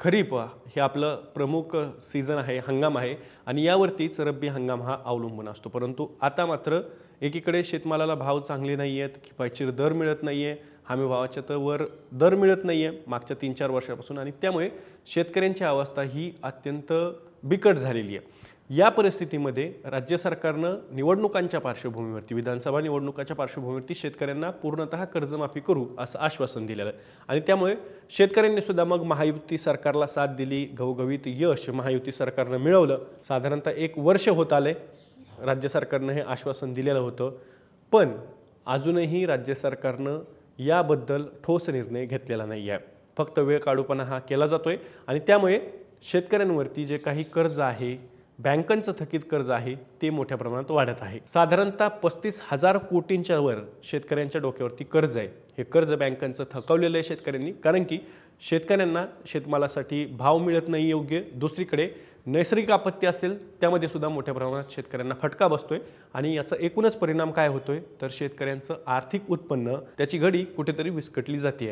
खरीप हे आपलं प्रमुख सीझन आहे हंगाम आहे आणि यावरतीच रब्बी हंगाम हा अवलंबून असतो. परंतु आता मात्र एकीकडे शेतमालाला भाव चांगले नाही आहेत किफायतशीर दर मिळत नाही आहे हमी भावाच्या तर वर दर मिळत नाही आहे मागच्या तीन चार वर्षापासून आणि त्यामुळे शेतकऱ्यांची अवस्था ही अत्यंत बिकट झालेली आहे. या परिस्थितीमध्ये राज्य सरकारनं निवडणुकांच्या पार्श्वभूमीवरती विधानसभा निवडणुकाच्या पार्श्वभूमीवरती शेतकऱ्यांना पूर्णतः कर्जमाफी करू असं आश्वासन दिलेलं आहे. आणि त्यामुळे शेतकऱ्यांनी सुद्धा मग महायुती सरकारला साथ दिली घवघवीत यश महायुती सरकारनं मिळवलं. साधारणतः एक वर्ष होत आले राज्य सरकारनं हे आश्वासन दिलेलं होतं. पण अजूनही राज्य सरकारनं याबद्दल ठोस निर्णय घेतलेला नाही आहे फक्त वेळ काढूपणा हा केला जातोय. आणि त्यामुळे शेतकऱ्यांवरती जे काही कर्ज आहे बँकांचं थकीत कर्ज आहे ते मोठ्या प्रमाणात वाढत आहे. साधारणतः पस्तीस हजार कोटींच्या वर शेतकऱ्यांच्या डोक्यावरती कर्ज आहे. हे कर्ज बँकांचं थकवलेलं आहे शेतकऱ्यांनी कारण की शेतकऱ्यांना शेतमालासाठी भाव मिळत नाही योग्य. दुसरीकडे नैसर्गिक आपत्ती असेल त्यामध्ये सुद्धा मोठ्या प्रमाणात शेतकऱ्यांना फटका बसतोय आणि याचा एकूणच परिणाम काय होतोय? तर शेतकऱ्यांचं आर्थिक उत्पन्न त्याची घडी कुठेतरी विस्कटली जाते